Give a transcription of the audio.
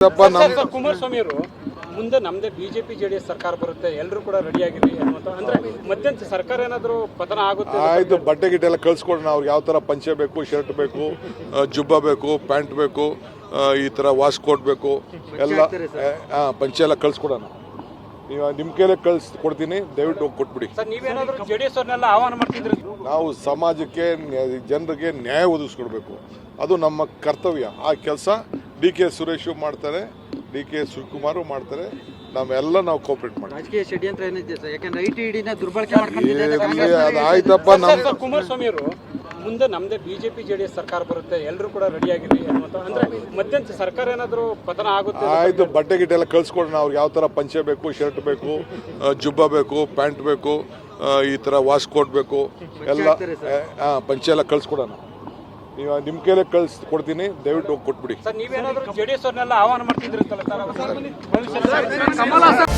ಕುಮಾರಸ್ವಾಮಿ ಅವರು ಮುಂದೆ ನಮ್ದೇ ಬಿಜೆಪಿ ಜೆಡಿಎಸ್ ಸರ್ಕಾರ ಬರುತ್ತೆ ಎಲ್ಲರೂ ಕೂಡ ರೆಡಿ ಆಗಿರಿ ಅಂದ್ರೆ ಮಧ್ಯಂತರ ಸರ್ಕಾರ ಏನಾದರೂ ಪತನ ಆಗುತ್ತೆ ಆಯ್ತು ಬಟ್ಟೆ ಗಿಟ್ಟೆ ಎಲ್ಲ ಕಳ್ಸ್ಕೊಡೋಣ ಅವ್ರಿಗೆ ಯಾವ ತರ ಪಂಚೆ ಬೇಕು ಶರ್ಟ್ ಬೇಕು ಜುಬ್ಬ ಬೇಕು ಪ್ಯಾಂಟ್ ಬೇಕು ಈ ತರ ವಾಶ್ ಕೋಟ್ ಬೇಕು ಎಲ್ಲ ಹಾಂ ಪಂಚೆ ಎಲ್ಲ ಕಳ್ಸ್ಕೊಡೋಣ. ನೀವು ನಿಮ್ಮ ಕೈಲೇ ಕಳ್ಸಿ ಕೊಡ್ತೀನಿ ದಯವಿಟ್ಟು ಹೋಗಿ ಕೊಟ್ಬಿಡಿ. ಸರ್ ನೀವೇನಾದ್ರು ಜೆಡಿಎಸ್ ಅವ್ರನ್ನೆಲ್ಲ ಆಹ್ವಾನ ಮಾಡ್ತಿದ್ರಿ? ನಾವು ಸಮಾಜಕ್ಕೆ ಜನರಿಗೆ ನ್ಯಾಯ ಒದಗಿಸ್ಕೊಡ್ಬೇಕು. ಅದು ನಮ್ಮ ಕರ್ತವ್ಯ. ಆ ಕೆಲಸ ಡಿ ಕೆ ಸುರೇಶು ಮಾಡ್ತಾರೆ ಡಿ ಕೆ ಶಿವಕುಮಾರು ಮಾಡ್ತಾರೆ ನಾವೆಲ್ಲ ನಾವು ಕೋಪರೇಟ್ ಮಾಡ್ತೀವಿ. ರಾಜಕೀಯ ಷಡ್ಯಂತ್ರ ಏನಿದೆ ಸರ್? ಯಾಕಂದ್ರೆ ಐ ಟಿ ಇಡಿನ ದುರ್ಬಳಕೆ ನಮ್ಮ ಕುಮಾರಸ್ವಾಮಿ ಅವರು ಮುಂದೆ ನಮ್ದೇ ಬಿಜೆಪಿ ಜೆಡಿಎಸ್ ಸರ್ಕಾರ ಬರುತ್ತೆ ಎಲ್ಲರೂ ಕೂಡ ರೆಡಿ ಆಗಿರಿ ಅಂದ್ರೆ ಮಧ್ಯಂತರ ಸರ್ಕಾರ ಏನಾದರೂ ಪತನ ಆಗುತ್ತೆ ಆಯ್ತು ಬಟ್ಟೆ ಗಿಟ್ಟೆ ಎಲ್ಲ ಕಳ್ಸ್ಕೊಡೋಣ ಅವ್ರಿಗೆ ಯಾವ ಥರ ಪಂಚೆ ಬೇಕು ಶರ್ಟ್ ಬೇಕು ಜುಬ್ಬ ಬೇಕು ಪ್ಯಾಂಟ್ ಬೇಕು ಈ ಥರ ವಾಶ್ ಕೋಟ್ ಬೇಕು ಎಲ್ಲ ಹಾಂ ಪಂಚೆ ಎಲ್ಲ ಕಳ್ಸ್ಕೊಡೋಣ. ನೀವು ನಿಮ್ಮ ಕೈಲೇ ಕಳ್ಸಿ ಕೊಡ್ತೀನಿ ದಯವಿಟ್ಟು ಹೋಗಿ ಕೊಟ್ಬಿಡಿ. ಸರ್ ನೀವೇನಾದ್ರು ಜೆಡಿಎಸ್ ಅವ್ರನ್ನೆಲ್ಲ ಆಹ್ವಾನ ಮಾಡ್ತಿದ್ರಿ ಅಂತಲ್ಲ ಸರ್